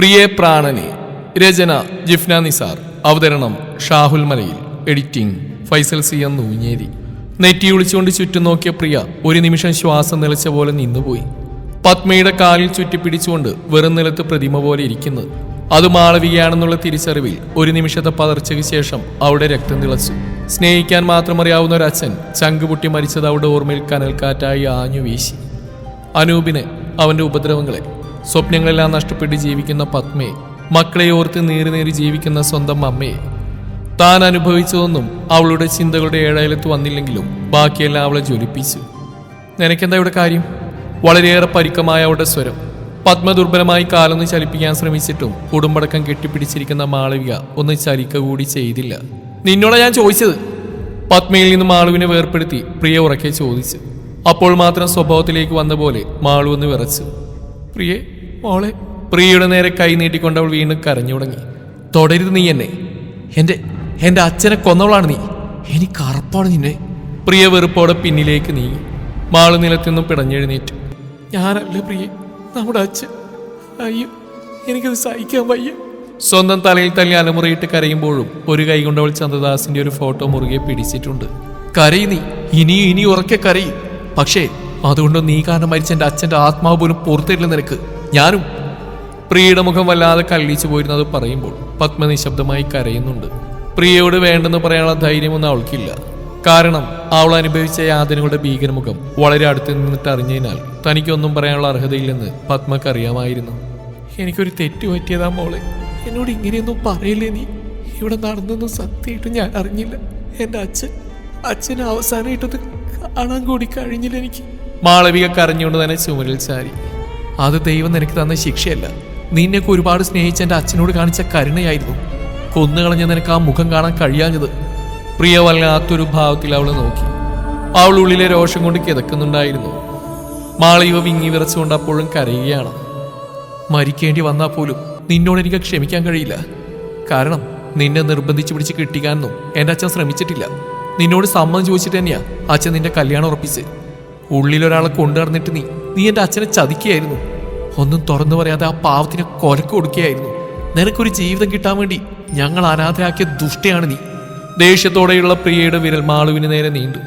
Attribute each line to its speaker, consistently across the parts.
Speaker 1: പ്രിയേ പ്രാണനെ രചന ജിഫ്ന നിസാർ. അവതരണം Shahul Malayil. Editing Faisal C M Noonjeri. നെറ്റി ഒളിച്ചുകൊണ്ട് ചുറ്റും നോക്കിയ പ്രിയ ഒരു നിമിഷം ശ്വാസം നിലച്ച പോലെ നിന്നുപോയി. പത്മയുടെ കാലിൽ ചുറ്റിപ്പിടിച്ചുകൊണ്ട് വെറും നിലത്ത് പ്രതിമ പോലെ ഇരിക്കുന്നത് അത് മാളവികയാണെന്നുള്ള തിരിച്ചറിവിൽ ഒരു നിമിഷത്തെ പതർച്ചയ്ക്ക് ശേഷം അവിടെ രക്തം തിളച്ചു. സ്നേഹിക്കാൻ മാത്രം അറിയാവുന്ന ഒരു അച്ഛൻ ചങ്കുപൊട്ടി മരിച്ചത് അവിടെ ഓർമ്മയിൽ കനൽക്കാറ്റായി ആഞ്ഞു വീശി. അനൂപിനെ അവന്റെ ഉപദ്രവങ്ങളെ സ്വപ്നങ്ങളെല്ലാം നഷ്ടപ്പെട്ട് ജീവിക്കുന്ന പത്മയെ മക്കളെ ഓർത്ത് നേരി നേരി ജീവിക്കുന്ന സ്വന്തം അമ്മയെ താൻ അനുഭവിച്ചതൊന്നും അവളുടെ ചിന്തകളുടെ ഏഴായിലത്ത് വന്നില്ലെങ്കിലും ബാക്കിയെല്ലാം അവളെ ജ്വലിപ്പിച്ചു. നിനക്കെന്താ ഇവിടെ കാര്യം? വളരെയേറെ പരിക്കമായ അവളുടെ സ്വരം. പത്മ ദുർബലമായി കാലൊന്ന് ചലിപ്പിക്കാൻ ശ്രമിച്ചിട്ടും കുടുംബടക്കം കെട്ടിപ്പിടിച്ചിരിക്കുന്ന മാളവിക ഒന്ന് ചലിക്ക കൂടി ചെയ്തില്ല. നിന്നോടാ ഞാൻ ചോദിച്ചത്? പത്മയിൽ നിന്ന് മാളുവിനെ വേർപ്പെടുത്തി പ്രിയ ഉറക്കെ ചോദിച്ചു. അപ്പോൾ മാത്രം സ്വഭാവത്തിലേക്ക് വന്ന പോലെ മാളു ഒന്ന് വിറച്ചു. പ്രിയെ മോളെ. പ്രിയയുടെ നേരെ കൈ നീട്ടിക്കൊണ്ട് അവൾ വീണ്ടും കരഞ്ഞു തുടങ്ങി. തുടരുത് നീ എന്നെ. എന്റെ എന്റെ അച്ഛനെ കൊന്നവളാണ് നീ. എനിക്ക് അറപ്പാണ് നിന്നെ. പ്രിയ വെറുപ്പോടെ പിന്നിലേക്ക് നീങ്ങി. മാളു നിലത്തുനിന്നും പിടഞ്ഞെഴുന്നേറ്റു. ഞാനല്ല പ്രിയെ നമ്മുടെ അച്ഛൻ. അയ്യോ എനിക്കത് സഹിക്കാൻ വയ്യ. സ്വന്തം തലയിൽ തല്ലി അലമുറയിട്ട് കരയുമ്പോഴും ഒരു കൈ കൊണ്ട് അവൾ ചന്ദ്രദാസിന്റെ ഒരു ഫോട്ടോ മുറുകെ പിടിച്ചിട്ടുണ്ട്. കരയി നീ. ഇനിയും ഇനി ഉറക്കെ കരയും. പക്ഷേ അതുകൊണ്ട് നീ കാരണം മരിച്ച എന്റെ അച്ഛന്റെ ആത്മാവ് പോലും പുറത്തില്ല നിനക്ക്. ഞാനും പ്രിയയുടെ മുഖം വല്ലാതെ കല്ലിച്ചു പോയിരുന്നത് പറയുമ്പോൾ പത്മ നിശബ്ദമായി കരയുന്നുണ്ട്. പ്രിയയോട് വേണ്ടെന്ന് പറയാനുള്ള ധൈര്യമൊന്നും അവൾക്കില്ല. കാരണം അവൾ അനുഭവിച്ച യാതനകളുടെ ഭീകരമുഖം വളരെ അടുത്ത് നിന്നിട്ട് അറിഞ്ഞതിനാൽ തനിക്കൊന്നും പറയാനുള്ള അർഹതയില്ലെന്ന് പത്മക്ക് അറിയാമായിരുന്നു. എനിക്കൊരു തെറ്റ് പറ്റിയതാ മോളെ. എന്നോട് ഇങ്ങനെയൊന്നും പറയില്ലേ നീ? ഇവിടെ നടന്നൊന്നും സത്യമായിട്ട് ഞാൻ അറിഞ്ഞില്ല. എന്റെ അച്ഛൻ അച്ഛനെ അവസാനമായിട്ടത് കാണാൻ കൂടി കഴിഞ്ഞില്ല എനിക്ക്. മാളവിക കരഞ്ഞുകൊണ്ട് തന്നെ ചുമരിൽ ചാരി. അത് ദൈവം നിനക്ക് തന്ന ശിക്ഷയല്ല. നിന്നെയൊക്കെ ഒരുപാട് സ്നേഹിച്ച എന്റെ അച്ഛനോട് കാണിച്ച കരുണയായിരുന്നു. കൊന്നുകളഞ്ഞ നിനക്ക് ആ മുഖം കാണാൻ കഴിയാഞ്ഞത്. പ്രിയ വല്ലാത്തൊരു ഭാവത്തിൽ അവൾ നോക്കി. അവൾ ഉള്ളിലെ രോഷം കൊണ്ട് കിതക്കുന്നുണ്ടായിരുന്നു. മാളിവ വിങ്ങി വിറച്ചുകൊണ്ട് അപ്പോഴും കരയുകയാണ്. മരിക്കേണ്ടി വന്നാൽ പോലും നിന്നോട് എനിക്ക് ക്ഷമിക്കാൻ കഴിയില്ല. കാരണം നിന്നെ നിർബന്ധിച്ച് പിടിച്ച് കിട്ടിക്കാനൊന്നും എന്റെ അച്ഛൻ ശ്രമിച്ചിട്ടില്ല. നിന്നോട് സമ്മതം ചോദിച്ചിട്ട് തന്നെയാ അച്ഛൻ നിന്റെ കല്യാണം ഉറപ്പിച്ച് ഉള്ളിലൊരാളെ കൊണ്ടു നടന്നിട്ട് നീ നീ എന്റെ അച്ഛനെ ചതിക്കുകയായിരുന്നു. ഒന്നും തുറന്നു പറയാതെ ആ പാവത്തിനെ കൊലക്ക് കൊടുക്കുകയായിരുന്നു. നിനക്കൊരു ജീവിതം കിട്ടാൻ വേണ്ടി ഞങ്ങൾ ആരാധനയാക്കിയ ദുഷ്ടയാണ് നീ. ദേഷ്യത്തോടെയുള്ള പ്രിയയുടെ വിരൽ മാളുവിന് നേരെ നീണ്ടു.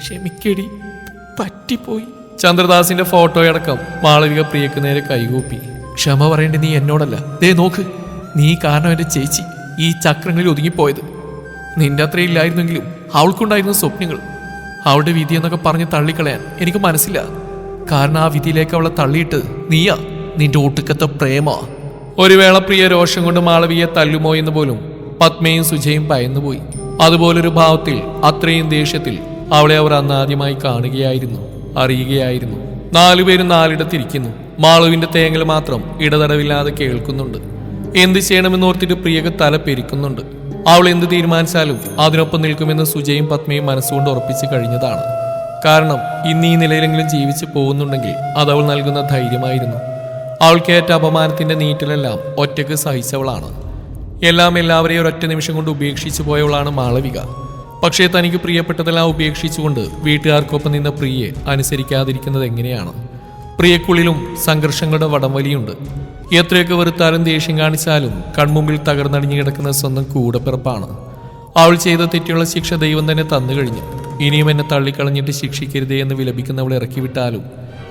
Speaker 1: ക്ഷമിക്കടി പറ്റിപ്പോയി. ചന്ദ്രദാസിന്റെ ഫോട്ടോയടക്കം മാളവിക പ്രിയക്ക് നേരെ കൈകൂപ്പി. ക്ഷമ പറയേണ്ടി നീ എന്നോടല്ല. ദേ നോക്ക് നീ കാരണം എന്റെ ചേച്ചി ഈ ചക്രങ്ങളിൽ ഒതുങ്ങിപ്പോയത്. നിന്റെ അത്രയില്ലായിരുന്നെങ്കിലും അവൾക്കുണ്ടായിരുന്ന സ്വപ്നങ്ങൾ അവളുടെ വിധി എന്നൊക്കെ പറഞ്ഞ് തള്ളിക്കളയാൻ എനിക്ക് മനസ്സില്ല. കാരണം ആ വിധിയിലേക്ക് അവളെ തള്ളിയിട്ട് നീയാ നിന്റെ ഒട്ടുക്കത്തെ പ്രേമ. ഒരു വേള പ്രിയ രോഷം കൊണ്ട് മാളവിയെ തല്ലുമോ എന്ന് പോലും പത്മയും സുജയും ഭയന്നുപോയി അതുപോലൊരു ഭാവത്തിൽ അത്രയും ദേഷ്യത്തിൽ അവളെ അവർ അന്ന് ആദ്യമായി കാണുകയായിരുന്നു അറിയുകയായിരുന്നു. നാലുപേരും നാലിടത്തിരിക്കുന്നു. മാളുവിന്റെ തേങ്ങൽ മാത്രം ഇടതടവില്ലാതെ കേൾക്കുന്നുണ്ട്. എന്ത് ചെയ്യണമെന്ന് ഓർത്തിട്ട് പ്രിയക്ക് തല പെരിക്കുന്നുണ്ട്. അവൾ എന്ത് തീരുമാനിച്ചാലും അതിനൊപ്പം നിൽക്കുമെന്ന് സുജയും പത്മയും മനസ്സുകൊണ്ട് ഉറപ്പിച്ചു കഴിഞ്ഞതാണ്. കാരണം ഇന്ന് ഈ നിലയിലെങ്കിലും ജീവിച്ച് പോകുന്നുണ്ടെങ്കിൽ അത് അവൾ നൽകുന്ന ധൈര്യമായിരുന്നു. അവൾക്കേറ്റ അപമാനത്തിന്റെ നീറ്റിലെല്ലാം ഒറ്റയ്ക്ക് സഹിച്ചവളാണ്. എല്ലാം എല്ലാവരെയും ഒരൊറ്റ നിമിഷം കൊണ്ട് ഉപേക്ഷിച്ചു പോയവളാണ് മാളവിക. പക്ഷേ തനിക്ക് പ്രിയപ്പെട്ടതെല്ലാം ഉപേക്ഷിച്ചുകൊണ്ട് വീട്ടുകാർക്കൊപ്പം നിന്ന പ്രിയെ അനുസരിക്കാതിരിക്കുന്നത് എങ്ങനെയാണ്? പ്രിയക്കുള്ളിലും സംഘർഷങ്ങളുടെ വടംവലിയുണ്ട്. എത്രയൊക്കെ വെറുത്താലും ദേഷ്യം കാണിച്ചാലും കൺമുമ്പിൽ തകർന്നടിഞ്ഞു കിടക്കുന്ന സ്വന്തം കൂടപ്പിറപ്പാണ്. അവൾ ചെയ്ത തെറ്റുള്ള ശിക്ഷ ദൈവം തന്നെ തന്നു കഴിഞ്ഞു ഇനിയും എന്നെ തള്ളിക്കളഞ്ഞിട്ട് ശിക്ഷിക്കരുതേ എന്ന് വിലപിക്കുന്നവൾ ഇറക്കി വിട്ടാലും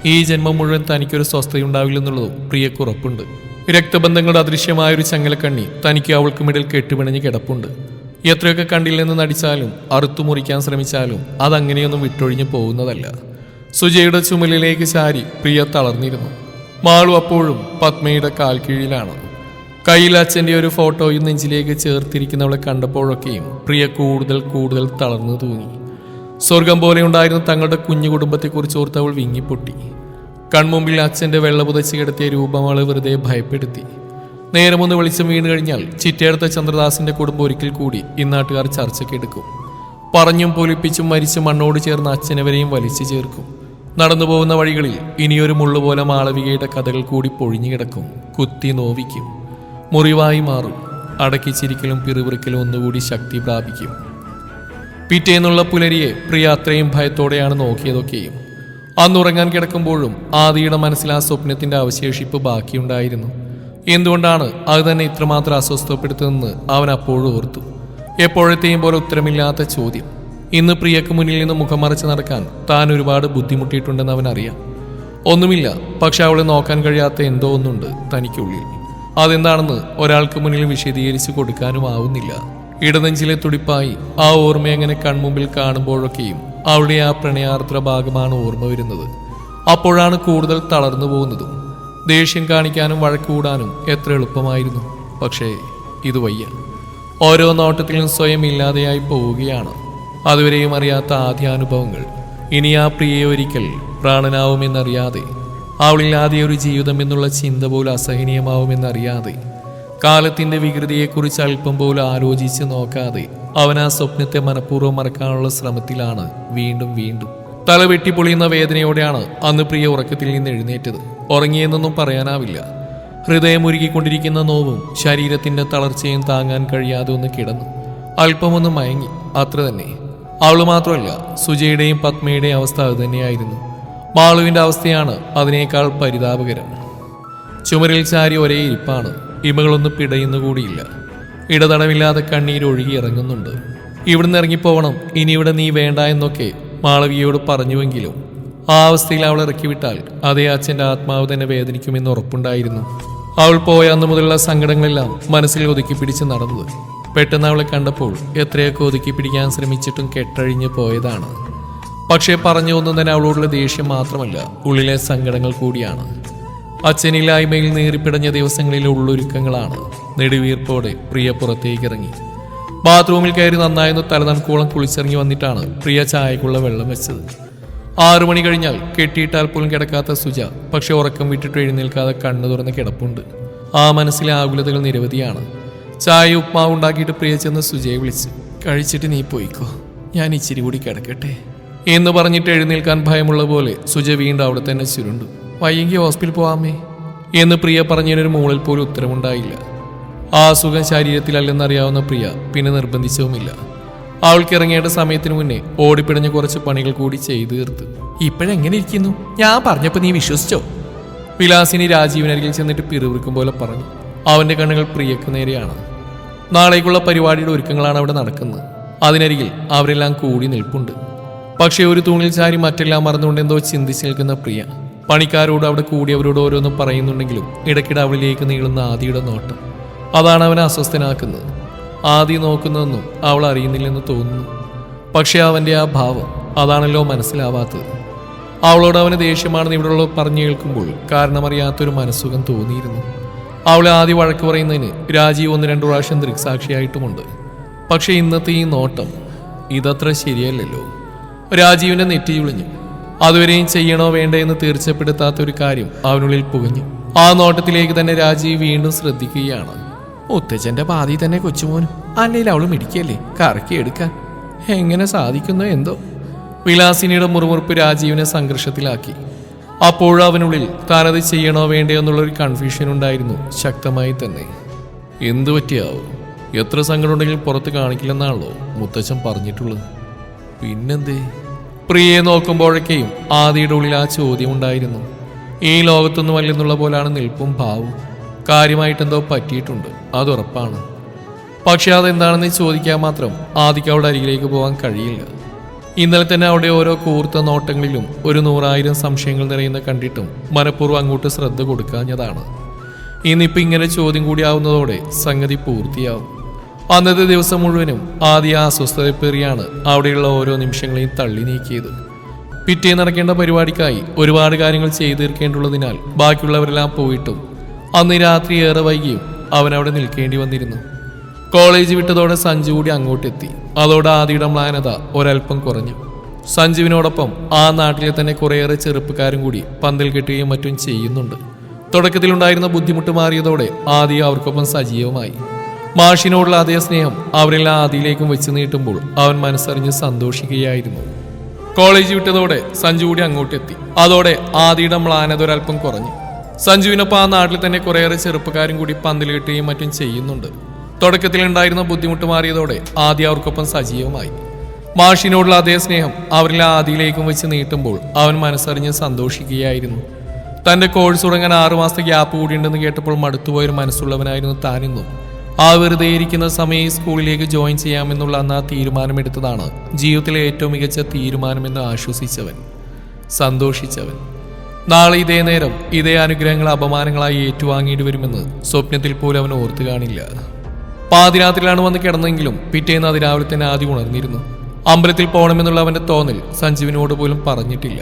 Speaker 1: ഈ ജന്മം മുഴുവൻ തനിക്കൊരു സ്വസ്ഥതയുണ്ടാവില്ലെന്നുള്ളതും പ്രിയക്കുറപ്പുണ്ട് രക്തബന്ധങ്ങളുടെ അദൃശ്യമായൊരു ചങ്ങലക്കണ്ണി തനിക്ക് അവൾക്കുമിടയിൽ കെട്ടുപിണഞ്ഞ് കിടപ്പുണ്ട്. എത്രയൊക്കെ കണ്ടില്ലെന്ന് നടിച്ചാലും അറുത്തു മുറിക്കാൻ ശ്രമിച്ചാലും അതങ്ങനെയൊന്നും വിട്ടൊഴിഞ്ഞു പോകുന്നതല്ല. സുജയുടെ ചുമലിലേക്ക് ചാരി പ്രിയ തളർന്നിരുന്നു. മാളു അപ്പോഴും പത്മയുടെ കാൽ കീഴിലാണ്. കയ്യിൽ അച്ഛന്റെ ഒരു ഫോട്ടോയും നെഞ്ചിലേക്ക് ചേർത്തിരിക്കുന്നവളെ കണ്ടപ്പോഴൊക്കെയും പ്രിയ കൂടുതൽ കൂടുതൽ തളർന്നു തൂങ്ങി. സ്വർഗം പോലെ ഉണ്ടായിരുന്ന തങ്ങളുടെ കുഞ്ഞു കുടുംബത്തെക്കുറിച്ച് ഓർത്ത് അവൾ വിങ്ങിപ്പൊട്ടി. കൺമുമ്പിൽ അച്ഛന്റെ വെള്ള പുതച്ച് കിടത്തിയ രൂപം അവളെ വെറുതെ ഭയപ്പെടുത്തി. നേരമൊന്ന് വെളിച്ചം വീണ് കഴിഞ്ഞാൽ ചിറ്റേടുത്ത ചന്ദ്രദാസിന്റെ കുടുംബം ഒരിക്കൽ കൂടി ഇന്നാട്ടുകാർ ചർച്ചയ്ക്കെടുക്കും പറഞ്ഞും പൊലിപ്പിച്ചും മരിച്ച മണ്ണോട് ചേർന്ന അച്ഛനവരെയും വലിച്ചു ചേർക്കും. നടന്നു പോകുന്ന വഴികളിൽ ഇനിയൊരു മുള്ളുപോലെ മാളവികയുടെ കഥകൾ കൂടി പൊഴിഞ്ഞു കിടക്കും. കുത്തി നോവിക്കും. മുറിവായി മാറും. അടക്കി ചിരിക്കലും പിറുപിറുക്കലും ഒന്നുകൂടി ശക്തി പ്രാപിക്കും. പിറ്റേന്നുള്ള പുലരിയെ പ്രിയ അത്രയും ഭയത്തോടെയാണ് നോക്കിയതൊക്കെയും. അന്നുറങ്ങാൻ കിടക്കുമ്പോഴും ആദിയുടെ മനസ്സിൽ ആ സ്വപ്നത്തിന്റെ അവശേഷിപ്പ് ബാക്കിയുണ്ടായിരുന്നു. എന്തുകൊണ്ടാണ് അത് തന്നെ ഇത്രമാത്രം അസ്വസ്ഥപ്പെടുത്തുന്നതെന്ന് അവൻ അപ്പോഴും ഓർത്തു. എപ്പോഴത്തെയും പോലെ ഉത്തരമില്ലാത്ത ചോദ്യം. ഇന്ന് പ്രിയക്ക് മുന്നിൽ നിന്ന് മുഖം മറിച്ച് നടക്കാൻ താൻ ഒരുപാട് ബുദ്ധിമുട്ടിയിട്ടുണ്ടെന്ന് അവൻ അറിയാം. ഒന്നുമില്ല പക്ഷെ അവളെ നോക്കാൻ കഴിയാത്ത എന്തോ ഒന്നുണ്ട് തനിക്കുള്ളിൽ. അതെന്താണെന്ന് ഒരാൾക്ക് മുന്നിൽ വിശദീകരിച്ചു കൊടുക്കാനും ആവുന്നില്ല. ഇടനെഞ്ചിലെ തുടിപ്പായി ആ ഓർമ്മ എങ്ങനെ കൺമുമ്പിൽ കാണുമ്പോഴൊക്കെയും അവളുടെ ആ പ്രണയാർദ്ര ഭാഗമാണ് ഓർമ്മ വരുന്നത്. അപ്പോഴാണ് കൂടുതൽ തളർന്നു പോകുന്നതും ദേഷ്യം കാണിക്കാനും വഴക്കുകൂടാനും എത്ര എളുപ്പമായിരുന്നു. പക്ഷേ ഇത് വയ്യ. ഓരോ നോട്ടത്തിലും സ്വയം ഇല്ലാതെയായി പോവുകയാണ് അതുവരെയും അറിയാത്ത ആദ്യാനുഭവങ്ങൾ ഇനി ആ പ്രിയെ ഒരിക്കൽ പ്രാണനാവുമെന്നറിയാതെ അവളില്ലാതെ ഒരു ജീവിതം എന്നുള്ള ചിന്ത പോലും അസഹനീയമാവുമെന്നറിയാതെ കാലത്തിന്റെ വികൃതിയെക്കുറിച്ച് അല്പം പോലും ആലോചിച്ച് നോക്കാതെ അവൻ ആ സ്വപ്നത്തെ മനഃപൂർവം മറക്കാനുള്ള ശ്രമത്തിലാണ് വീണ്ടും വീണ്ടും. തല വെട്ടിപ്പൊളിയുന്ന വേദനയോടെയാണ് അന്ന് പ്രിയ ഉറക്കത്തിൽ നിന്ന് എഴുന്നേറ്റത്. ഉറങ്ങിയെന്നൊന്നും പറയാനാവില്ല. ഹൃദയം ഉരുകിക്കൊണ്ടിരിക്കുന്ന നോവും ശരീരത്തിന്റെ തളർച്ചയും താങ്ങാൻ കഴിയാതെ ഒന്ന് കിടന്നു. അല്പമൊന്ന് മയങ്ങി. അത്ര തന്നെ അവൾ മാത്രമല്ല സുജയുടെയും പത്മയുടെയും അവസ്ഥ അതുതന്നെയായിരുന്നു മാളുവിന്റെ അവസ്ഥയാണ് അതിനേക്കാൾ പരിതാപകരം. ചുമരിൽ ചാരി ഒരേ ഇരിപ്പാണ് ഇമകളൊന്നും പിടയുന്നു കൂടിയില്ല. ഇടതടവില്ലാതെ കണ്ണീർ ഒഴുകി ഇറങ്ങുന്നുണ്ട്. ഇവിടുന്ന് ഇറങ്ങിപ്പോകണം ഇനി ഇവിടെ നീ വേണ്ട എന്നൊക്കെ മാളവിയോട് പറഞ്ഞുവെങ്കിലും ആ അവസ്ഥയിൽ അവൾ ഇറക്കി വിട്ടാൽ അതേ അച്ഛന്റെ ആത്മാവ് തന്നെ വേദനിക്കുമെന്ന് ഉറപ്പുണ്ടായിരുന്നു. അവൾ പോയ അന്ന് മുതലുള്ള സങ്കടങ്ങളെല്ലാം മനസ്സിൽ ഒതുക്കി പിടിച്ച് നടന്നത്. പെട്ടെന്ന് അവളെ കണ്ടപ്പോൾ എത്രയൊക്കെ ഒതുക്കി പിടിക്കാൻ ശ്രമിച്ചിട്ടും കെട്ടഴിഞ്ഞു പോയതാണ്. പക്ഷേ പറഞ്ഞു ഒന്നും തന്നെ അവളോടുള്ള ദേഷ്യം മാത്രമല്ല ഉള്ളിലെ സങ്കടങ്ങൾ കൂടിയാണ്. അച്ഛനില്ലായ്മയിൽ നേറിപ്പിടഞ്ഞ ദിവസങ്ങളിലെ ഉള്ളൊരുക്കങ്ങളാണ്. നെടുവീർപ്പോടെ പ്രിയ പുറത്തേക്ക് ഇറങ്ങി ബാത്റൂമിൽ കയറി നന്നായെന്ന് തലനൽക്കോളം കുളിച്ചിറങ്ങി വന്നിട്ടാണ് പ്രിയ ചായക്കുള്ള വെള്ളം വെച്ചത്. ആറു മണി കഴിഞ്ഞാൽ കെട്ടിയിട്ടാൽ പോലും കിടക്കാത്ത സുജ പക്ഷെ ഉറക്കം വിട്ടിട്ട് എഴുന്നേൽക്കാതെ കണ്ണു തുറന്ന് കിടപ്പുണ്ട്. ആ മനസ്സിലെ ആകുലതകൾ നിരവധിയാണ്. ചായ ഉപ്മാവ് ഉണ്ടാക്കിയിട്ട് പ്രിയ ചെന്ന് സുജയെ വിളിച്ചു കഴിച്ചിട്ട് നീ പോയിക്കോ. ഞാൻ ഇച്ചിരി കൂടി കിടക്കട്ടെ. എന്ന് പറഞ്ഞിട്ട് എഴുന്നേൽക്കാൻ ഭയമുള്ള പോലെ സുജ വീണ്ടും അവിടെ തന്നെ ചുരുണ്ടു. വയ്യെങ്കിൽ ഹോസ്പിറ്റലിൽ പോവാമേ. എന്ന് പ്രിയ പറഞ്ഞതിനൊരു മുകളിൽ പോലും ഉത്തരമുണ്ടായില്ല. ആ അസുഖം ശരീരത്തിലല്ലെന്നറിയാവുന്ന പ്രിയ പിന്നെ നിർബന്ധിച്ചവുമില്ല. അവൾക്ക് ഇറങ്ങേണ്ട സമയത്തിന് മുന്നേ ഓടിപ്പിടഞ്ഞ കുറച്ച് പണികൾ കൂടി ചെയ്തു തീർത്തു. ഇപ്പോഴെങ്ങനെ ഇരിക്കുന്നു? ഞാൻ പറഞ്ഞപ്പോൾ നീ വിശ്വസിച്ചോ? വിലാസിനി രാജീവിനരികിൽ ചെന്നിട്ട് പിറുവിറുക്കും പോലെ പറഞ്ഞു. അവന്റെ കണ്ണുകൾ പ്രിയക്ക് നേരെയാണ്. നാളേക്കുള്ള പരിപാടിയുടെ ഒരുക്കങ്ങളാണ് അവിടെ നടക്കുന്നത്. അതിനരികിൽ അവരെല്ലാം കൂടി നിൽപ്പുണ്ട്. പക്ഷേ ഒരു തൂണിൽ ചാരി മറ്റെല്ലാം മറന്നുകൊണ്ട് എന്തോ ചിന്തിച്ച് നിൽക്കുന്ന പ്രിയ പണിക്കാരോട് അവിടെ കൂടിയവരോട് ഓരോന്നും പറയുന്നുണ്ടെങ്കിലും ഇടയ്ക്കിടെ അവളിലേക്ക് നീളുന്ന ആദിയുടെ നോട്ടം. അതാണ് അവനെ അസ്വസ്ഥനാക്കുന്നത്. ആദി നോക്കുന്നതെന്നും അവൾ അറിയുന്നില്ലെന്ന് തോന്നുന്നു. പക്ഷേ അവന്റെ ആ ഭാവം അതാണല്ലോ മനസ്സിലാവാത്തത്. അവളോട് അവന് ദേഷ്യമാണെന്ന് ഇവിടെയുള്ള പറഞ്ഞു കേൾക്കുമ്പോൾ കാരണമറിയാത്തൊരു മനസ്സുഖം തോന്നിയിരുന്നു. അവളെ ആദ്യ വഴക്ക് പറയുന്നതിന് രാജീവ് ഒന്ന് രണ്ടു പ്രാവശ്യം ദൃക്സാക്ഷിയായിട്ടുമുണ്ട്. പക്ഷേ ഇന്നത്തെ ഈ നോട്ടം ഇതത്ര ശരിയല്ലല്ലോ. രാജീവിന്റെ നെറ്റി ചുളിഞ്ഞു. അതുവരെയും ചെയ്യണോ വേണ്ടേ എന്ന് തീർച്ചപ്പെടുത്താത്ത ഒരു കാര്യം അവനുള്ളിൽ പുകഞ്ഞു. ആ നോട്ടത്തിലേക്ക് തന്നെ രാജീവ് വീണ്ടും ശ്രദ്ധിക്കുകയാണ്. മുത്തച്ഛന്റെ പാതി തന്നെ കൊച്ചുമോനും അല്ലെങ്കിൽ അവൾ മിടിക്കല്ലേ കറക്കി എടുക്കാൻ. എങ്ങനെ സാധിക്കുന്നോ എന്തോ? വിലാസിനിയുടെ മുറുമുറുപ്പ് രാജീവിനെ സംഘർഷത്തിലാക്കി. അപ്പോഴും അവനുള്ളിൽ താനത് ചെയ്യണോ വേണ്ടയോ എന്നുള്ളൊരു കൺഫ്യൂഷൻ ഉണ്ടായിരുന്നു ശക്തമായി തന്നെ. എന്തു പറ്റിയാവും? എത്ര സങ്കടമുണ്ടെങ്കിലും പുറത്ത് കാണിക്കില്ലെന്നാണല്ലോ മുത്തച്ഛൻ പറഞ്ഞിട്ടുള്ളത്. പിന്നെന്തേ? പ്രിയെ നോക്കുമ്പോഴൊക്കെയും ആദിയുടെ ഉള്ളിൽ ആ ചോദ്യം ഉണ്ടായിരുന്നു. ഈ ലോകത്തൊന്നും അല്ലെന്നുള്ള പോലാണ് നിൽപ്പും ഭാവും. കാര്യമായിട്ടെന്തോ പറ്റിയിട്ടുണ്ട് അത് ഉറപ്പാണ് പക്ഷെ അതെന്താണെന്ന് ചോദിക്കാൻ മാത്രം ആദിക്ക് അവളുടെ അരികിലേക്ക് പോകാൻ കഴിയില്ല. ഇന്നലെ തന്നെ അവിടെ ഓരോ കൂർത്ത നോട്ടങ്ങളിലും ഒരു നൂറായിരം സംശയങ്ങൾ നിറയുന്ന കണ്ടിട്ടും മനഃപൂർവം അങ്ങോട്ട് ശ്രദ്ധ കൊടുക്കാഞ്ഞതാണ്. ഇന്നിപ്പോൾ ഇങ്ങനെ ചോദ്യം കൂടിയാവുന്നതോടെ സംഗതി പൂർത്തിയാവും. അന്നത്തെ ദിവസം മുഴുവനും ആദ്യ അസ്വസ്ഥതപ്പേറിയാണ് അവിടെയുള്ള ഓരോ നിമിഷങ്ങളെയും തള്ളി നീക്കിയത്. പിറ്റേ നടക്കേണ്ട പരിപാടിക്കായി ഒരുപാട് കാര്യങ്ങൾ ചെയ്തു തീർക്കേണ്ടുള്ളതിനാൽ ബാക്കിയുള്ളവരെല്ലാം പോയിട്ടും അന്ന് രാത്രി ഏറെ വൈകിയും അവൻ അവിടെ നിൽക്കേണ്ടി വന്നിരുന്നു. കോളേജ് വിട്ടതോടെ സഞ്ജു കൂടി അങ്ങോട്ടെത്തി. അതോടെ ആദിയുടെ മ്ലാനത ഒരൽപ്പം കുറഞ്ഞു. സഞ്ജുവിനോടൊപ്പം ആ നാട്ടിലെ തന്നെ കുറേയേറെ ചെറുപ്പക്കാരും കൂടി പന്തൽ കെട്ടുകയും മറ്റും ചെയ്യുന്നുണ്ട്. തുടക്കത്തിലുണ്ടായിരുന്ന ബുദ്ധിമുട്ട് മാറിയതോടെ ആദി അവർക്കൊപ്പം സജീവമായി. മാഷിനോടുള്ള അതേ സ്നേഹം അവരെല്ലാം ആദിയിലേക്കും വെച്ച് നീട്ടുമ്പോൾ അവൻ മനസ്സറിഞ്ഞ് സന്തോഷിക്കുകയായിരുന്നു. കോളേജ് വിട്ടതോടെ സഞ്ജു കൂടി അങ്ങോട്ടെത്തി. അതോടെ ആദിയുടെ മ്ലാനത ഒരൽപ്പം കുറഞ്ഞു. സഞ്ജുവിനൊപ്പം ആ നാട്ടിൽ തന്നെ കുറേയേറെ ചെറുപ്പക്കാരും കൂടി പന്തൽ കെട്ടുകയും മറ്റും ചെയ്യുന്നുണ്ട്. തുടക്കത്തിലുണ്ടായിരുന്ന ബുദ്ധിമുട്ട് മാറിയതോടെ ആദ്യ അവർക്കൊപ്പം സജീവമായി. മാഷിനോടുള്ള അതേ സ്നേഹം അവരിലെ ആദിയിലേക്കും വെച്ച് നീട്ടുമ്പോൾ അവൻ മനസ്സറിഞ്ഞ് സന്തോഷിക്കുകയായിരുന്നു. തന്റെ കോഴ്സ് തുടങ്ങാൻ ആറുമാസത്തെ ഗ്യാപ്പ് കൂടിയുണ്ടെന്ന് കേട്ടപ്പോൾ മടുത്തുപോയൊരു മനസ്സുള്ളവനായിരുന്നു താനിന്നും ആ വെറുതെ ഇരിക്കുന്ന സമയം സ്കൂളിലേക്ക് ജോയിൻ ചെയ്യാമെന്നുള്ള അന്ന് ആ തീരുമാനമെടുത്തതാണ് ജീവിതത്തിലെ ഏറ്റവും മികച്ച തീരുമാനമെന്ന് ആശ്വസിച്ചവൻ സന്തോഷിച്ചവൻ. നാളെ ഇതേ നേരം ഇതേ അനുഗ്രഹങ്ങൾ അപമാനങ്ങളായി ഏറ്റുവാങ്ങേണ്ടി വരുമെന്ന് സ്വപ്നത്തിൽ പോലും അവൻ ഓർത്തു കാണില്ല. പാതിരാത്രിയിലാണ് വന്ന് കിടന്നെങ്കിലും പിറ്റേന്ന് അതിരാവിലെ തന്നെ ആദ്യം ഉണർന്നിരുന്നു. അമ്പലത്തിൽ പോകണമെന്നുള്ള അവന്റെ തോന്നൽ സഞ്ജീവിനോട് പോലും പറഞ്ഞിട്ടില്ല.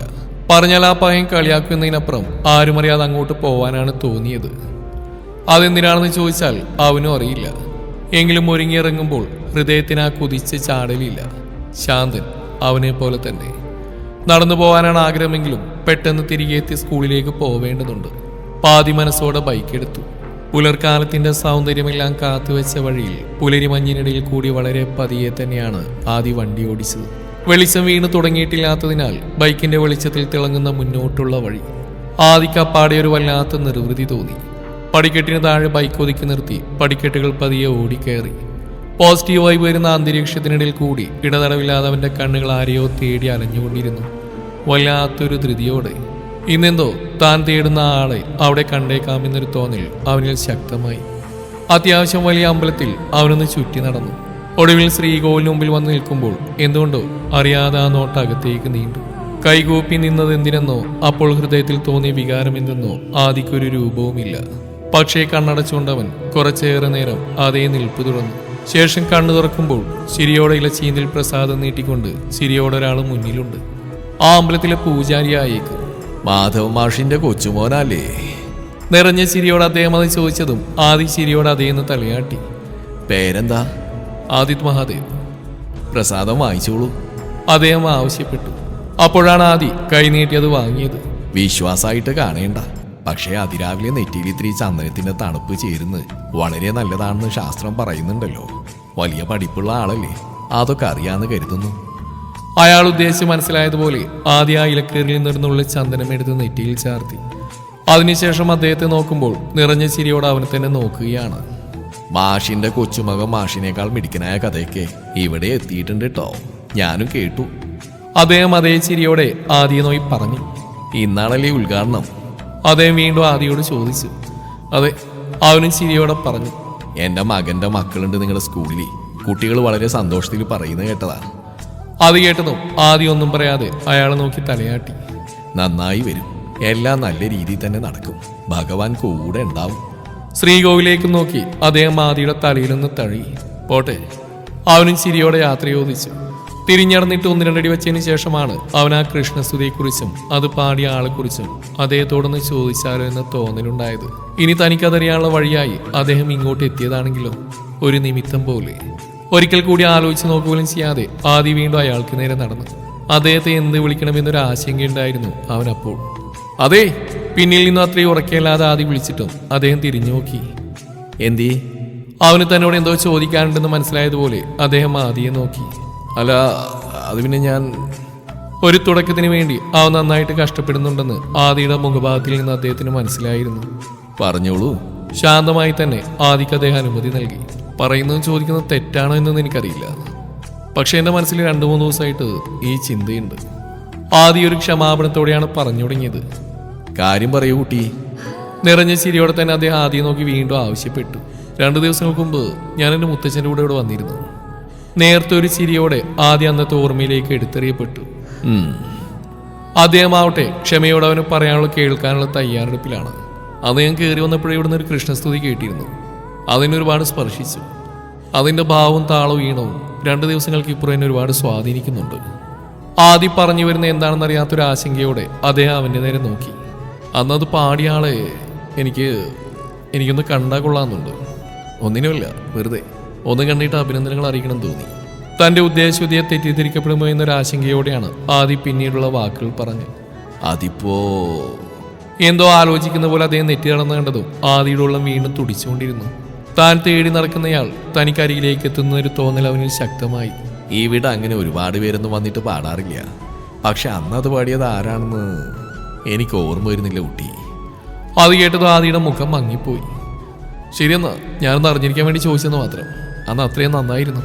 Speaker 1: പറഞ്ഞാൽ ആ പയ്യൻ കളിയാക്കുന്നതിനപ്പുറം ആരും അറിയാതെ അങ്ങോട്ട് പോവാനാണ് തോന്നിയത്. അതെന്തിനാണെന്ന് ചോദിച്ചാൽ അവനും അറിയില്ല. എങ്കിലും ഒരുങ്ങിയിറങ്ങുമ്പോൾ ഹൃദയത്തിന് ആ കുതിച്ച് ചാടലില്ല. ശാന്തൻ അവനെ പോലെ തന്നെ. നടന്നു പോകാനാണ് ആഗ്രഹമെങ്കിലും പെട്ടെന്ന് തിരികെ എത്തി സ്കൂളിലേക്ക് പോവേണ്ടതുണ്ട്. പാതി മനസ്സോടെ ബൈക്ക് എടുത്തു പുലർക്കാലത്തിന്റെ സൗന്ദര്യമെല്ലാം കാത്തുവെച്ച വഴിയിൽ പുലരി മഞ്ഞിനിടയിൽ കൂടി വളരെ പതിയെ തന്നെയാണ് ആദ്യ വണ്ടി ഓടിച്ചത്. വെളിച്ചം വീണ് തുടങ്ങിയിട്ടില്ലാത്തതിനാൽ ബൈക്കിന്റെ വെളിച്ചത്തിൽ തിളങ്ങുന്ന മുന്നോട്ടുള്ള വഴി. ആദിക്കപ്പാടെ ഒരു വല്ലാത്ത നിർവൃതി തോന്നി. പടിക്കെട്ടിന് താഴെ ബൈക്ക് ഒതുക്കി നിർത്തി പടിക്കെട്ടുകൾ പതിയെ ഓടിക്കയറി. പോസിറ്റീവായി വരുന്ന അന്തരീക്ഷത്തിനിടയിൽ കൂടി ഇടതടവില്ലാതെ അവന്റെ കണ്ണുകൾ ആരെയോ തേടി അലഞ്ഞുകൊണ്ടിരുന്നു. വല്ലാത്തൊരു ധൃതിയോടെ ഇന്നെന്തോ താൻ തേടുന്ന ആളെ അവിടെ കണ്ടേക്കാമെന്നൊരു തോന്നൽ അവനിൽ ശക്തമായി. അത്യാവശ്യം വലിയ അമ്പലത്തിൽ അവനൊന്ന് ചുറ്റി നടന്നു. ഒടുവിൽ ശ്രീകോവിലിന് മുമ്പിൽ വന്ന് നിൽക്കുമ്പോൾ എന്തുകൊണ്ടോ അറിയാതെ ആ നോട്ട് അകത്തേക്ക് നീണ്ടു. കൈകൂപ്പി നിന്നത് എന്തിനെന്നോ അപ്പോൾ ഹൃദയത്തിൽ തോന്നിയ വികാരം എന്തെന്നോ ആദിക്കൊരു രൂപവുമില്ല. പക്ഷേ കണ്ണടച്ചുകൊണ്ടവൻ കുറച്ചേറെ നേരം അതേ നിൽപ്പ് തുടർന്നു. ശേഷം കണ്ണു തുറക്കുമ്പോൾ ചിരിയോടെ ഇല ചീന്തിൽ പ്രസാദം നീട്ടിക്കൊണ്ട് ചിരിയോടെ ഒരാൾ മുന്നിലുണ്ട്. ആ അമ്പലത്തിലെ പൂജാരിയായേക്കും
Speaker 2: മാധവ് മാഷിന്റെ കൊച്ചുമോനല്ലേ?
Speaker 1: നിറഞ്ഞ ചിരിയോട് അദ്ദേഹം അത് ചോദിച്ചതും ആദി ചിരിയോട് അതേന്ന് തലയാട്ടി.
Speaker 2: പേരെന്താ?
Speaker 1: ആദിത് മഹാദേവ്.
Speaker 2: പ്രസാദം വാങ്ങിച്ചോളൂ.
Speaker 1: അദ്ദേഹം ആവശ്യപ്പെട്ടു. അപ്പോഴാണ് ആദി കൈനീട്ടിയത് വാങ്ങിയത്.
Speaker 2: വിശ്വാസമായിട്ട് കാണേണ്ട. പക്ഷേ അതിരാവിലെ നെറ്റിയിൽ ഇത്തിരി ചന്ദനത്തിന്റെ തണുപ്പ് ചേരുന്ന് വളരെ നല്ലതാണെന്ന് ശാസ്ത്രം പറയുന്നുണ്ടല്ലോ. വലിയ പഠിപ്പുള്ള ആളല്ലേ? അതൊക്കെ അറിയാന്ന് കരുതുന്നു.
Speaker 1: അയാൾ ഉദ്ദേശിച്ച് മനസ്സിലായതുപോലെ ആദ്യ ആ ഇലക്കേറിൽ നിന്നുള്ള ചന്ദനം എടുത്ത് നെറ്റിയിൽ ചാർത്തി. അതിനുശേഷം അദ്ദേഹത്തെ നോക്കുമ്പോൾ നിറഞ്ഞ ചിരിയോടെ അവനെ തന്നെ നോക്കുകയാണ്.
Speaker 2: മാഷിന്റെ കൊച്ചുമകൻ മാഷിനേക്കാൾ മിടുക്കനായ കഥയൊക്കെ ഇവിടെ എത്തിയിട്ടുണ്ട് കേട്ടോ. ഞാനും കേട്ടു.
Speaker 1: അദ്ദേഹം അതേ ചിരിയോടെ ആദ്യ നോയി പറഞ്ഞു.
Speaker 2: ഇന്നാണല്ലേ ഉദ്ഘാടനം?
Speaker 1: അദ്ദേഹം വീണ്ടും ആദിയോട് ചോദിച്ചു. അതെ അവനും ചിരിയോടെ പറഞ്ഞു.
Speaker 2: എന്റെ മകന്റെ മക്കളുണ്ട് നിങ്ങളുടെ സ്കൂളിൽ കുട്ടികൾ വളരെ സന്തോഷത്തിൽ പറയുന്നത് കേട്ടതാ.
Speaker 1: അത് കേട്ടതും ആദ്യം ഒന്നും പറയാതെ അയാളെ നോക്കി തലയാട്ടി.
Speaker 2: നന്നായി വരും. എല്ലാം നല്ല രീതിയിൽ തന്നെ നടക്കും. ഭഗവാൻ കൂടെ ഉണ്ടാവും.
Speaker 1: ശ്രീകോവിലേക്ക് നോക്കി അദ്ദേഹം ആദിയുടെ തലയിൽ നിന്ന് തഴി. പോട്ടെ. അവനും ചിരിയോടെ യാത്ര ചോദിച്ചു തിരിഞ്ഞടന്നിട്ട് ഒന്ന് രണ്ടടി വെച്ചതിന് ശേഷമാണ് അവൻ ആ കൃഷ്ണസ്തുതിയെക്കുറിച്ചും അത് പാടിയ ആളെക്കുറിച്ചും അദ്ദേഹത്തോടൊന്ന് ചോദിച്ചാലോ എന്ന തോന്നലുണ്ടായത്. ഇനി തനിക്കതറിയാനുള്ള വഴിയായി അദ്ദേഹം ഇങ്ങോട്ട് എത്തിയതാണെങ്കിലോ? ഒരു നിമിത്തം പോലെ. ഒരിക്കൽ കൂടി ആലോചിച്ച് നോക്കുകയും ചെയ്യാതെ ആദി വീണ്ടും അയാൾക്ക് നേരെ നടന്നു. അദ്ദേഹത്തെ എന്ത് വിളിക്കണമെന്നൊരു ആശങ്കയുണ്ടായിരുന്നു അവനപ്പോൾ. അതെ പിന്നിൽ നിന്നും അത്രയും ഉറക്കയല്ലാതെ ആദ്യം വിളിച്ചിട്ടും അദ്ദേഹം തിരിഞ്ഞു നോക്കി.
Speaker 2: എന്തി?
Speaker 1: അവന് തന്നോട് എന്തോ ചോദിക്കാനുണ്ടെന്ന് മനസ്സിലായതുപോലെ അദ്ദേഹം ആദിയെ നോക്കി.
Speaker 2: അല്ല അത് പിന്നെ ഞാൻ
Speaker 1: ഒരു തുടക്കത്തിന് വേണ്ടി അവൻ നന്നായിട്ട് കഷ്ടപ്പെടുന്നുണ്ടെന്ന് ആദിയുടെ മുഖഭാഗത്തിൽ നിന്ന് അദ്ദേഹത്തിന് മനസ്സിലായിരുന്നു.
Speaker 2: പറഞ്ഞോളൂ.
Speaker 1: ശാന്തമായി തന്നെ ആദിക്ക് അദ്ദേഹം അനുമതി നൽകി. പറയുന്നതും ചോദിക്കുന്നത് തെറ്റാണോ എന്നൊന്നും എനിക്കറിയില്ല. പക്ഷെ എന്റെ മനസ്സിൽ രണ്ടു മൂന്ന് ദിവസമായിട്ട് ഈ ചിന്തയുണ്ട്. ആദ്യ ഒരു ക്ഷമാപണത്തോടെയാണ് പറഞ്ഞു തുടങ്ങിയത്.
Speaker 2: കാര്യം പറയൂ കുട്ടി.
Speaker 1: നിറഞ്ഞ ചിരിയോടെ തന്നെ അദ്ദേഹം ആദ്യം നോക്കി വീണ്ടും ആവശ്യപ്പെട്ടു. രണ്ടു ദിവസങ്ങൾക്ക് മുമ്പ് ഞാൻ എന്റെ മുത്തച്ഛന്റെ കൂടെ ഇവിടെ വന്നിരുന്നു. നേരത്തെ ഒരു ചിരിയോടെ ആദ്യം അന്നത്തെ ഓർമ്മയിലേക്ക് എടുത്തെറിയപ്പെട്ടു.
Speaker 2: ഉം.
Speaker 1: അദ്ദേഹം ആവട്ടെ ക്ഷമയോടെ അവന് പറയാനുള്ള കേൾക്കാനുള്ള തയ്യാറെടുപ്പിലാണ്. അന്ന് ഞാൻ കയറി വന്നപ്പോഴേ ഇവിടുന്ന് ഒരു കൃഷ്ണസ്തുതി കേട്ടിരുന്നു. അതിനെ ഒരുപാട് സ്പർശിച്ചു. അതിന്റെ ഭാവവും താളവും ഈണവും രണ്ട് ദിവസങ്ങൾക്ക് ഇപ്പുറം എന്നെ ഒരുപാട് സ്വാധീനിക്കുന്നുണ്ട്. ആദ്യം പറഞ്ഞു വരുന്ന എന്താണെന്ന് അറിയാത്തൊരു ആശങ്കയോടെ അദ്ദേഹം അവന്റെ നേരെ നോക്കി. അന്നത് പാടിയ ആളെ എനിക്ക് എനിക്കൊന്ന് കണ്ടാ കൊള്ളാമെന്നുണ്ട്. ഒന്നിനുമില്ല വെറുതെ. ഒന്ന് കണ്ടിട്ട് അഭിനന്ദനങ്ങൾ അറിയിക്കണം തോന്നി. തന്റെ ഉദ്ദേശവിധിയെ തെറ്റിദ്ധരിക്കപ്പെടുമോ എന്നൊരു ആശങ്കയോടെയാണ് ആദി പിന്നീടുള്ള വാക്കുകൾ പറഞ്ഞു
Speaker 2: അതിപ്പോ
Speaker 1: എന്തോ ആലോചിക്കുന്ന പോലെ അദ്ദേഹം നെറ്റി നടന്നു കണ്ടതും ആദിയുടെ ഉള്ളം വീണ്ടും തുടിച്ചുകൊണ്ടിരുന്നു. താൻ തേടി നടക്കുന്നയാൾ തനിക്കരികിലേക്ക് എത്തുന്ന ഒരു തോന്നൽ അവനിൽ ശക്തമായി.
Speaker 2: ഈ വീട് അങ്ങനെ ഒരുപാട് പേരൊന്നും വന്നിട്ട് പാടാറില്ല. പക്ഷെ അന്ന് അത് പാടിയത് ആരാണെന്ന് എനിക്ക് ഓർമ്മ വരുന്നില്ല കുട്ടി.
Speaker 1: അത് കേട്ടത് ആദിയുടെ മുഖം മങ്ങിപ്പോയി. ശരിയെന്നാ ഞാനൊന്ന് അറിഞ്ഞിരിക്കാൻ വേണ്ടി ചോദിച്ചെന്ന് മാത്രം. അന്ന് അത്രയും നന്നായിരുന്നു.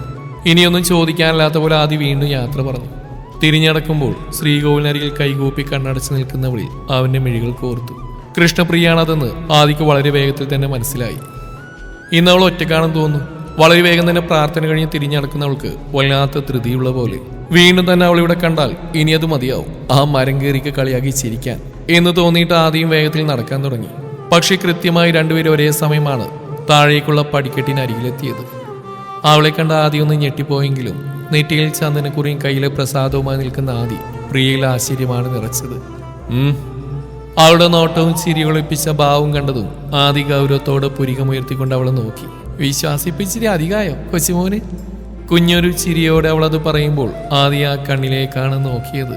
Speaker 1: ഇനിയൊന്നും ചോദിക്കാനില്ലാത്ത പോലെ ആദി വീണ്ടും യാത്ര പറഞ്ഞു. തിരിഞ്ഞടക്കുമ്പോൾ ശ്രീകോവിലരികിൽ കൈകൂപ്പി കണ്ണടച്ച് നിൽക്കുന്നവളിൽ അവന്റെ മിഴികൾ കോർത്തു. കൃഷ്ണപ്രിയാണതെന്ന് ആദിക്ക് വളരെ വേഗത്തിൽ തന്നെ മനസ്സിലായി. ഇന്ന് അവൾ ഒറ്റക്കാണെന്ന് തോന്നുന്നു. വളരെ വേഗം തന്നെ പ്രാർത്ഥന കഴിഞ്ഞ് തിരിഞ്ഞടക്കുന്നവൾക്ക് വല്ലാത്ത ധൃതിയുള്ള പോലെ. വീണ്ടും തന്നെ അവൾ ഇവിടെ കണ്ടാൽ ഇനി അത് മതിയാവും. ആ മരം കയറിക്ക് കളിയാക്കി ചിരിക്കാൻ. എന്ന് തോന്നിയിട്ട് ആദ്യം വേഗത്തിൽ നടക്കാൻ തുടങ്ങി. പക്ഷേ കൃത്യമായി രണ്ടുപേരും ഒരേ സമയമാണ് താഴേക്കുള്ള പടിക്കെട്ടിന് അരികിലെത്തിയത്. അവളെ കണ്ട ആദ്യം ഒന്ന് ഞെട്ടിപ്പോയെങ്കിലും നെറ്റിയിൽ ചന്ദനക്കുറിയും കയ്യിലെ പ്രസാദവുമായി നിൽക്കുന്ന ആദി പ്രിയയിൽ ആശ്ചര്യമാണ് നിറച്ചത്. അവളുടെ നോട്ടവും ചിരി ഒളിപ്പിച്ച ഭാവവും കണ്ടതും ആദി ഗൗരവത്തോടെ പുരികമുയർത്തിക്കൊണ്ട് അവളെ നോക്കി. വിശ്വാസിപ്പിച്ചിരി അധികായോ കൊച്ചുമോന്? കുഞ്ഞൊരു ചിരിയോടെ അവളത് പറയുമ്പോൾ ആദി ആ കണ്ണിലേക്കാണ് നോക്കിയത്.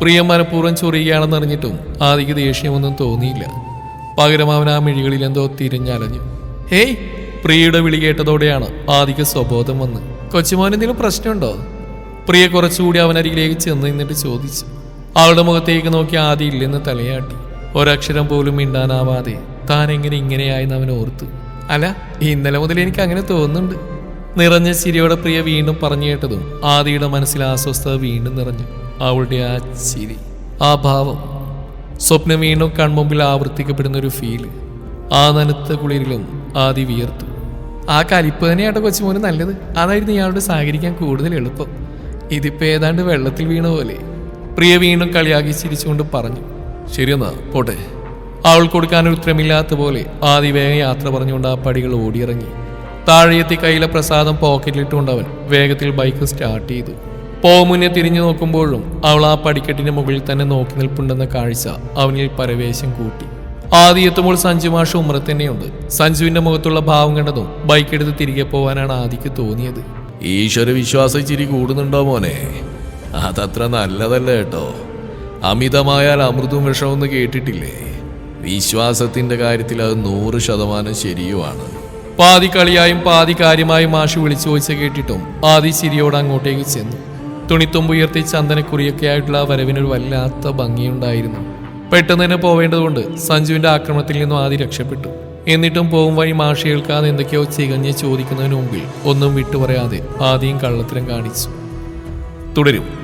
Speaker 1: പ്രിയ മനഃപൂർവം ചൊറിയുകയാണെന്ന് അറിഞ്ഞിട്ടും ആദിക്ക് ദേഷ്യമൊന്നും തോന്നിയില്ല. പകരം അവൻ ആ മിഴികളിൽ എന്തോ തിരിഞ്ഞലഞ്ഞു. ഹേയ് പ്രിയയുടെ വിളി കേട്ടതോടെയാണ് ആദിക്ക് സ്വബോധം വന്ന്. കൊച്ചുമോൻ എന്തെങ്കിലും പ്രശ്നമുണ്ടോ? പ്രിയ കുറച്ചുകൂടി അവനരികിലേക്ക് ചെന്ന് നിന്നിട്ട് ചോദിച്ചു. അവളുടെ മുഖത്തേക്ക് നോക്കി ആദ്യം ഇല്ലെന്ന് തലയാട്ടി. ഒരക്ഷരം പോലും മിണ്ടാനാവാതെ താൻ എങ്ങനെ ഇങ്ങനെയായെന്ന് അവൻ ഓർത്തു. അല്ല ഇന്നലെ മുതൽ എനിക്ക് അങ്ങനെ തോന്നുന്നുണ്ട്. നിറഞ്ഞ ചിരിയോടെ പ്രിയ വീണ്ടും പറഞ്ഞു കേട്ടതും ആദിയുടെ മനസ്സിൽ അസ്വസ്ഥത വീണ്ടും നിറഞ്ഞു. അവളുടെ ആ ചിരി ആ ഭാവം സ്വപ്നം വീണ്ടും കൺമുമ്പിൽ ആവർത്തിക്കപ്പെടുന്ന ഒരു ഫീൽ ആ നനുത്ത കുളിരിലും ആദി വിയർത്തു. ആ കലിപ്പ് തന്നെയാട്ടോ കൊച്ചുമോന് നല്ലത്. അതായിരുന്നു ഇയാളോട് സഹകരിക്കാൻ കൂടുതൽ എളുപ്പം. ഇതിപ്പോ ഏതാണ്ട് വെള്ളത്തിൽ വീണ പോലെ. പ്രിയ വീണ്ടും കളിയാക്കി ചിരിച്ചുകൊണ്ട് പറഞ്ഞു ശരിയെന്നാ പോട്ടെ. അവൾ കൊടുക്കാൻ ഉത്തരമില്ലാത്ത പോലെ ആദി വേഗം യാത്ര പറഞ്ഞുകൊണ്ട് ആ പടികൾ ഓടിയിറങ്ങി. താഴെയെത്തി കയ്യിലെ പ്രസാദം പോക്കറ്റിലിട്ടുകൊണ്ട് അവൻ വേഗത്തിൽ ബൈക്ക് സ്റ്റാർട്ട് ചെയ്തു. പോ മുന്നേ തിരിഞ്ഞു നോക്കുമ്പോഴും അവൾ ആ പടിക്കെട്ടിന്റെ മുകളിൽ തന്നെ നോക്കി നിൽപ്പുണ്ടെന്ന കാഴ്ച അവനിൽ പരവേശം കൂട്ടി. ആദ്യ എത്തുമ്പോൾ സഞ്ജു മാഷ് ഉമ്രത്തന്നെയുണ്ട് സഞ്ജുവിന്റെ മുഖത്തുള്ള ഭാവം കണ്ടതും ബൈക്കെടുത്ത് തിരികെ പോവാനാണ് ആദിക്ക് തോന്നിയത്.
Speaker 2: ഈശ്വര വിശ്വാസ ചിരി കൂടുന്നുണ്ടോ മോനെ? അതത്ര നല്ലതല്ല കേട്ടോ. അമിതമായാൽ അമൃതും വിഷമെന്ന് കേട്ടിട്ടില്ലേ? വിശ്വാസത്തിന്റെ കാര്യത്തിൽ അത് നൂറ് ശതമാനം ശരിയുമാണ്.
Speaker 1: പാതി കളിയായും പാതി കാര്യമായും മാഷി വിളിച്ചു ചോദിച്ച കേട്ടിട്ടും ആദി ചിരിയോട് അങ്ങോട്ടേക്ക് ചെന്നു. തുണിത്തുമ്പ് ഉയർത്തി ചന്ദനക്കുറിയൊക്കെ ആയിട്ടുള്ള ആ വരവിനൊരു വല്ലാത്ത ഭംഗിയുണ്ടായിരുന്നു. പെട്ടെന്ന് തന്നെ പോവേണ്ടതുകൊണ്ട് സഞ്ജുവിന്റെ ആക്രമണത്തിൽ നിന്നും ആദി രക്ഷപ്പെട്ടു. എന്നിട്ടും പോകും വഴി മാഷി കേൾക്കാതെ എന്തൊക്കെയോ ചികഞ്ഞ് ചോദിക്കുന്നതിന് മുമ്പിൽ ഒന്നും വിട്ടുപറയാതെ ആദ്യം കള്ളത്തരം കാണിച്ചു.
Speaker 2: തുടരും.